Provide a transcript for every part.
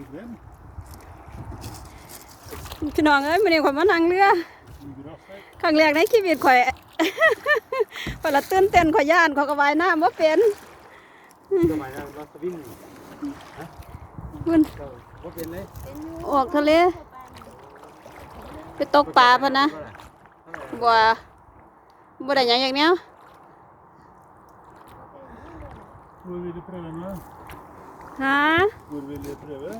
Problem. พี่น้องเอ้ยมื้อนี้ข่อยมานั่งเรือ Ligger raskt. ครั้งแรกในชีวิตข่อยข่อยละตื่นเต้นข่อยย่านข่อยก็ว่ายน้ำบ่เป็นสมัยนั้นเราสวิงคุณก็เป็นเลยออกทะเล ไปตกปลาพะนะบ่บ่ได้หยังอย่างแนว Hvor vil du prøve nå? ฮะ Hvor vil du prøve?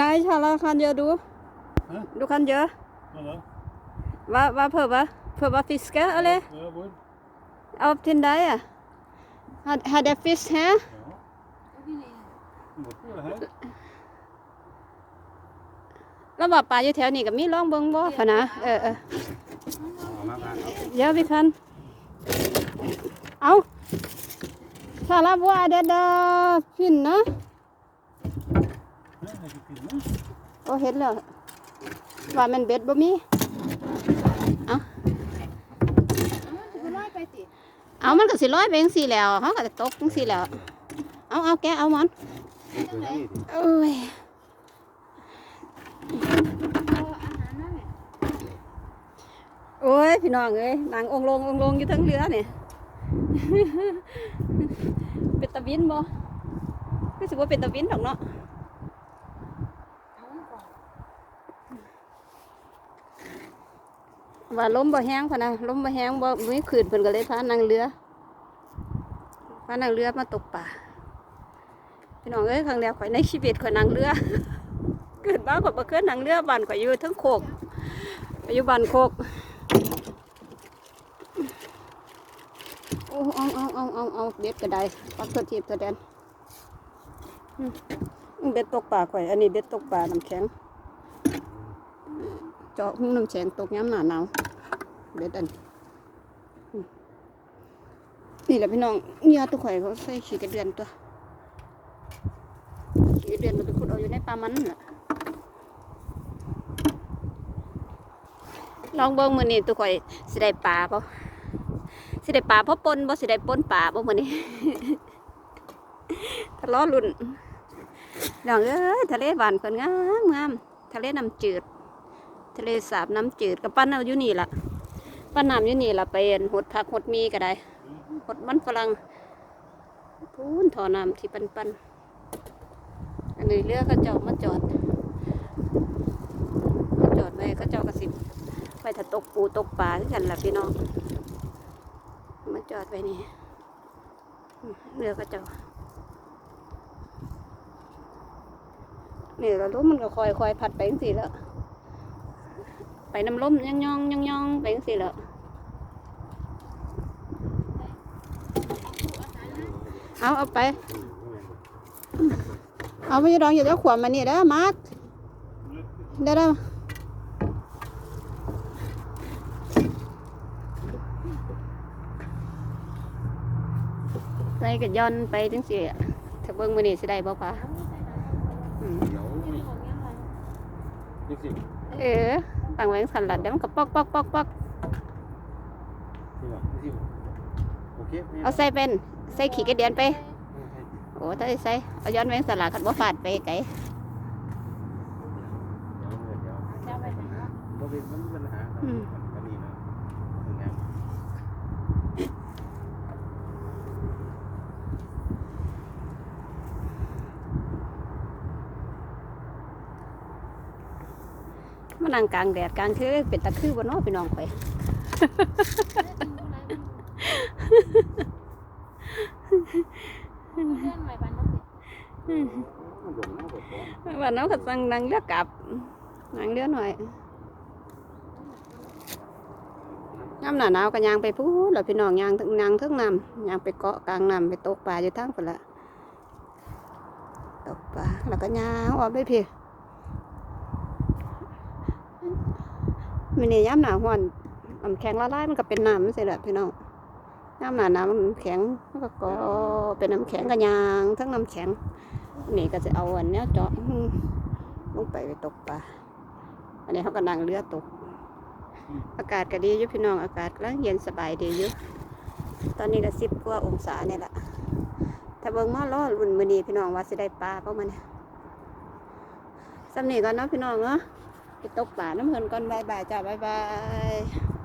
Nej, Charla kan gjøre du. Hæ? Du kan gjøre. Hva da? Hva, hva prøve? Prøve å fiske, eller? Ja, hvor? Opp til deg, ja. Har, har det fisk her? Ja. Du må prøve her. แล้วว่าปลาอยู่แถวนี้ก็มีร่องเบิ่งบ่พะนะเออเออมาบ้านเดี๋ยวพี่คัน เอา ถ้ารับว่าเด็ดดาพินนะ Her er ikke pinne. โอ้เห็นแล้วว่ามันเบ็ดบ่มีเอาเอามันก็สิร้อยไปจังซี่แล้วเขาก็จะตกจังซี่แล้ว เอาเอาแกเอามันโอ้ยโอ้ยพี่น้องเอ้ยนางองค์ลงองค์ลงอยู่ทั้งเรือเนี่ย เป็นตะวินบ่รู้สึกว่าเป็นตะวินดอกเนาะว่าล้มบ่แห้งพะนะล้มบ่แห้งบ่มีขืนเพิ่นก็เลยพานั่งเรือพานั่งเรือมาตกปลาพี่น้องเอ้ยครั้งแรกข่อยในชีวิตข่อยนั่งเรือ เกิดมาข่อยบ่เคยนั่งเรือบ้านข่อยอยู่ทั้งโคกอยอยู่บ้านโคกโอ้ เอาเอาเอาเอาเอาเบ็ดก็ได้ปักตัวทีบตัวแดนอืมเบ็ดตกปลาข่อย อันนี้เบ็ดตกปลาน้ำแข็ง เจาะหุ้งน้ำแข็งตกย้ำหนาหนาวเบ็ดอันอืมนี่แหละพี่น้องเหงื่อตัวข่อยเขาใส่ขี้กระเดือนตัวขี้กระเดือนมันไปขุดเอาอยู่ในปลามันนั่นล่ะลองเบิ่งมื้อนี้ตัวข่อยสิได้ปลาบ่ สิได้ปลาพราะปนบ่สิได้ปนปลาบ่มื้อนี้ทะเลาะลุ่นน้องเอ้ยทะเลบ้านเพิ่นงามงามทะเลน้ำจืด ทะเลสาบน้ำจืดกับปั้นเอาอยู่นี่ล่ะปั้นน้ำอยู่นี่ล่ะไปเห็นหดผักหดมีก็ได้หดมันฝรั่งพูนถอน้ำที่ปันปันๆอันนี้เรือเขาเจ้ามาจอดมาจอดไว้เขาเจ้ากระสิบไปถ้าตกปูตกปลาคือกันล่ะพี่น้อง อดไว้นี่เรือเขาเจ้านี่เรารู้มันก็คอยคอยพัดไปจังสิแล้วไปน้ำล้มย่องย่องย่องย่องไปจังสิแล้วเอาเอาไปเอาไปดองอย่าเจ้าขวามมานี่เด้อมาร์คเด้อเด้ อไปกับย้อนไปจังสิอะถ้าเบิ่งมื้อนี้สิได้บ่ปะอืมเดี๋ยวนี่สิเออตั้งไว้สันหลัดเดี๋ยวมันก็ปอกปอกปอกปอกนี่ว่ะนี่สิโอเคเอาใส่เป็นใส่ขี้กระเดียนไป โอ้ถ้าได้ใส่เอาย้อนแวงสลัดขันบ่ฟาดไปไกลเดี๋ยวเดี๋ยวบ่เป็นมันปัญหาครับอันนี้นะถึงแล้ว มานั่งกลางแดดกลางคือเป็นตะคือบ่เนาะพี่น้องข่อยว่าน้องก็สั่งนั่งเรือกลับนั่งเรือหน่อยน้ำหนาหนาวก็ยางไปพูดแล้วพี่น้องยางถึงยางถึงน้ำยางไปเกาะกลางน้ำไปตกปลาอยู่ทางพุ่นละตกปลาแล้วก็ยางออกไปพี่ มันนี่ย่ำหนาห้อนน้ำแข็งละลายมันก็เป็นน้ำสิแหละพี่น้องย่ำหนาน้ำมันแข็งมันก็ก็เป็นน้ำแข็งกันยางทั้งน้ำแข็งนี่ก็จะเอาอันเนี้ยเจาะลงไปไปตกปลาอันนี้เขาก็นั่งเรือตก อากาศก็ดีอยู่พี่น้องอากาศกำลังเย็นสบายดีอยู่ตอนนี้ก็สิบกว่าองศาเนี่ยแหละถ้าเบิ่งมาล้อรุ่นมือนีพี่น้องว่าสิได้ปลาเพราะมันสำนีก่อนเนาะพี่น้องเนาะ ไปตกป่าน้ำเพิ่นก่อนบายบายจ้าบายบาย